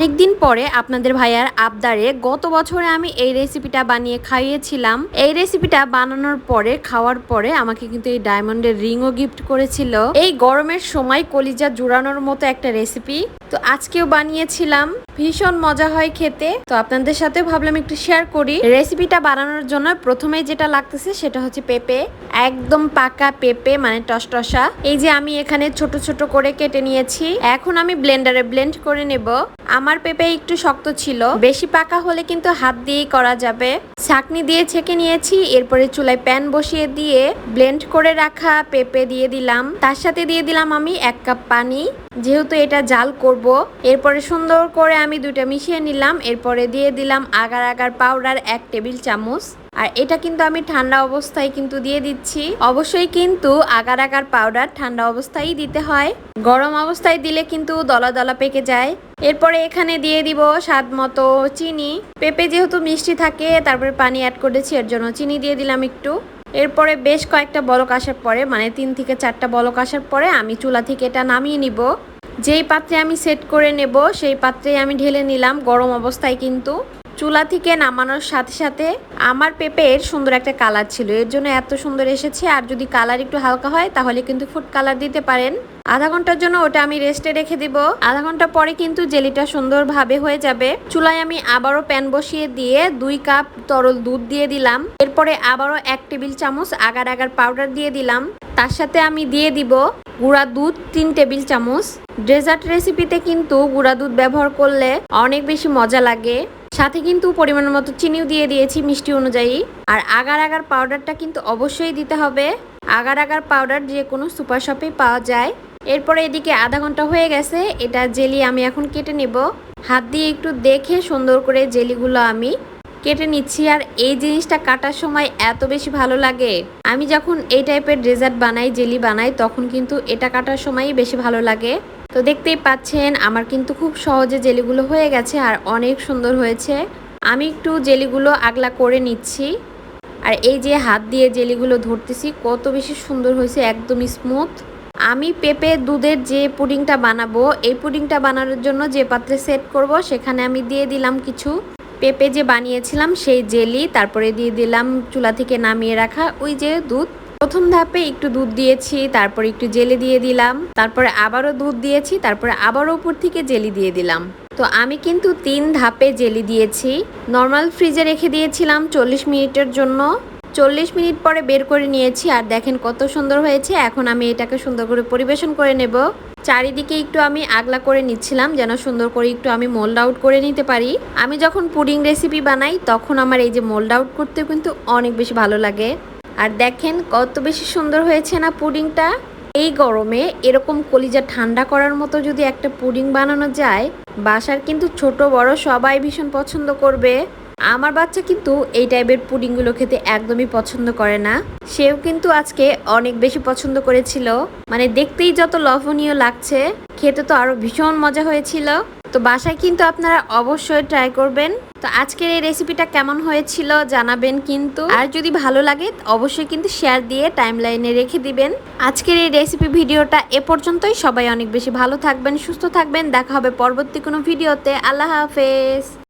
অনেকদিন পরে আপনাদের ভাইয়ার আবদারে গত বছরে আমি এই রেসিপিটা বানিয়ে খাইয়েছিলাম। এই রেসিপিটা বানানোর পরে, খাওয়ার পরে আমাকে কিন্তু এই ডায়মন্ডের রিংও গিফট করেছিল। এই গরমের সময় কলিজা জুড়ানোর মতো একটা রেসিপি। তো আজকেও বানিয়েছিলাম। ভীষণ মজা হয় খেতে। তো আপনাদের সাথে ভাবলাম একটু শেয়ার করি। রেসিপিটা বানানোর জন্য প্রথমে যেটা লাগতেছে সেটা হচ্ছে পেঁপে। একদম পাকা পেঁপে মানে টসটসা। এই যে আমি এখানে ছোট ছোট করে কেটে নিয়েছি। এখন আমি ব্লেন্ডারে ব্লেন্ড করে নেব। আমার পেঁপে একটু শক্ত ছিল। বেশি পাকা হলে কিন্তু হাত দিয়েই করা যাবে। ছাকনি দিয়ে ছেঁকে নিয়েছি, এরপরে চুলায় প্যান বসিয়ে দিয়ে ব্লেন্ড করে রাখা পেঁপে দিয়ে দিলাম। তার সাথে দিয়ে দিলাম আমি এক কাপ পানি। যেহেতু এটা জাল করব, এরপরে সুন্দর করে আমি দুইটা মিশিয়ে নিলাম। এরপরে দিয়ে দিলাম আগার আগার পাউডার এক টেবিল চামচ। আর এটা কিন্তু আমি ঠান্ডা অবস্থায় কিন্তু দিয়ে দিচ্ছি। অবশ্যই কিন্তু আগার আগার পাউডার ঠান্ডা অবস্থায় দিতে হয়। গরম অবস্থায় দিলে কিন্তু দলা দলা পেকে যায়। এরপরে এখানে দিয়ে দিব স্বাদ মতো চিনি। পেঁপে যেহেতু মিষ্টি থাকে, তারপরে পানি অ্যাড করেছি, এর জন্য চিনি দিয়ে দিলাম একটু। এরপরে বেশ কয়েকটা বলক আসার পরে মানে তিন থেকে চারটা বলক আসার পরে আমি চুলা থেকে এটা নামিয়ে নিব। যেই পাত্রে আমি সেট করে নেব, সেই পাত্রেই আমি ঢেলে নিলাম, গরম অবস্থায় কিন্তু। চুলা থেকে নামানোর সাথে সাথে আমার পেঁপের সুন্দর একটা কালার ছিল। এর জন্য এত সুন্দর এসেছে। আর যদি কালার একটু হালকা হয়, তাহলে কিন্তু ফুড কালার দিতে পারেন। আধা ঘণ্টার জন্য ওটা আমি রেস্টে রেখে দিব। আধা ঘণ্টা পরে কিন্তু জেলিটা সুন্দরভাবে হয়ে যাবে। চুলায় আমি আবারও প্যান বসিয়ে দিয়ে দুই কাপ তরল দুধ দিয়ে দিলাম। এরপরে আবারও এক টেবিল চামচ আগার আগার পাউডার দিয়ে দিলাম। তার সাথে আমি দিয়ে দিব গুঁড়া দুধ তিন টেবিল চামচ। ডেজার্ট রেসিপিতে কিন্তু গুঁড়া দুধ ব্যবহার করলে অনেক বেশি মজা লাগে। সাথে কিন্তু পরিমাণ মতো চিনিও দিয়ে দিয়েছি মিষ্টি অনুযায়ী। আর আগার আগার পাউডারটা কিন্তু অবশ্যই দিতে হবে। আগার আগার পাউডার যে কোনো সুপার শপে পাওয়া যায়। এরপরে এদিকে আধা ঘণ্টা হয়ে গেছে, এটা জেলি আমি এখন কেটে নেব। হাত দিয়ে একটু দেখে সুন্দর করে জেলিগুলো আমি কেটে নিচ্ছি। আর এই জিনিসটা কাটার সময় এত বেশি ভালো লাগে। আমি যখন এই টাইপের ডেজার্ট বানাই, জেলি বানাই, তখন কিন্তু এটা কাটার সময়ই বেশি ভালো লাগে। তো দেখতেই পাচ্ছেন, আমার কিন্তু খুব সহজে জেলিগুলো হয়ে গেছে আর অনেক সুন্দর হয়েছে। আমি একটু জেলিগুলো আগলা করে নিচ্ছি। আর এই যে হাত দিয়ে জেলিগুলো ধরতেছি, কত বেশি সুন্দর হয়েছে একদম স্মুথ আমি পেঁপে দুধের যে পুডিংটা বানাবো, এই পুডিংটা বানানোর জন্য যে পাত্রে সেট করব, সেখানে আমি দিয়ে দিলাম কিছু পেঁপে যে বানিয়েছিলাম, সেই জেলি, তারপরে দিয়ে দিলাম চুলা থেকে নামিয়ে রাখা ওই যে দুধ। প্রথম ধাপে একটু দুধ দিয়েছি, তারপর একটু জেলি দিয়ে দিলাম, তারপরে আবারও দুধ দিয়েছি, তারপরে আবারও উপর থেকে জেলি দিয়ে দিলাম। তো আমি কিন্তু তিন ধাপে জেলি দিয়েছি। নর্মাল ফ্রিজে রেখে দিয়েছিলাম চল্লিশ মিনিটের জন্য। চল্লিশ মিনিট পরে বের করে নিয়েছি, আর দেখেন কত সুন্দর হয়েছে, এখন আমি এটাকে সুন্দর করে পরিবেশন করে নেব। চারিদিকে একটু আমি আগলা করে নিচ্ছিলাম, যেন সুন্দর করে একটু আমি মোল্ড আউট করে নিতে পারি। আমি যখন পুডিং রেসিপি বানাই, তখন আমার এই যে মোল্ড আউট করতেও কিন্তু অনেক বেশি ভালো লাগে। আর দেখেন কত বেশি সুন্দর হয়েছে না পুডিংটা। এই গরমে এরকম কলিজা ঠান্ডা করার মতো যদি একটা পুডিং বানানো যায়, বাসার কিন্তু ছোট বড় সবাই ভীষণ পছন্দ করবে। আমার বাচ্চা কিন্তু এই টাইপের পুডিংগুলো খেতে একদমই পছন্দ করে না। সেও কিন্তু আজকে অনেক বেশি পছন্দ করেছিল। মানে দেখতেই যত লবণীয় লাগছে, খেতে তো আরও ভীষণ মজা হয়েছিল। তো বাসায় কিন্তু আপনারা অবশ্যই ট্রাই করবেন। তো আজকের এই রেসিপিটা কেমন হয়েছিল জানাবেন কিন্তু। আর যদি ভালো লাগে, অবশ্যই কিন্তু শেয়ার দিয়ে টাইম লাইনে রেখে দিবেন। আজকের এই রেসিপি ভিডিওটা এ পর্যন্তই। সবাই অনেক বেশি ভালো থাকবেন, সুস্থ থাকবেন। দেখা হবে পরবর্তী কোনো ভিডিওতে আল্লাহ হাফেজ।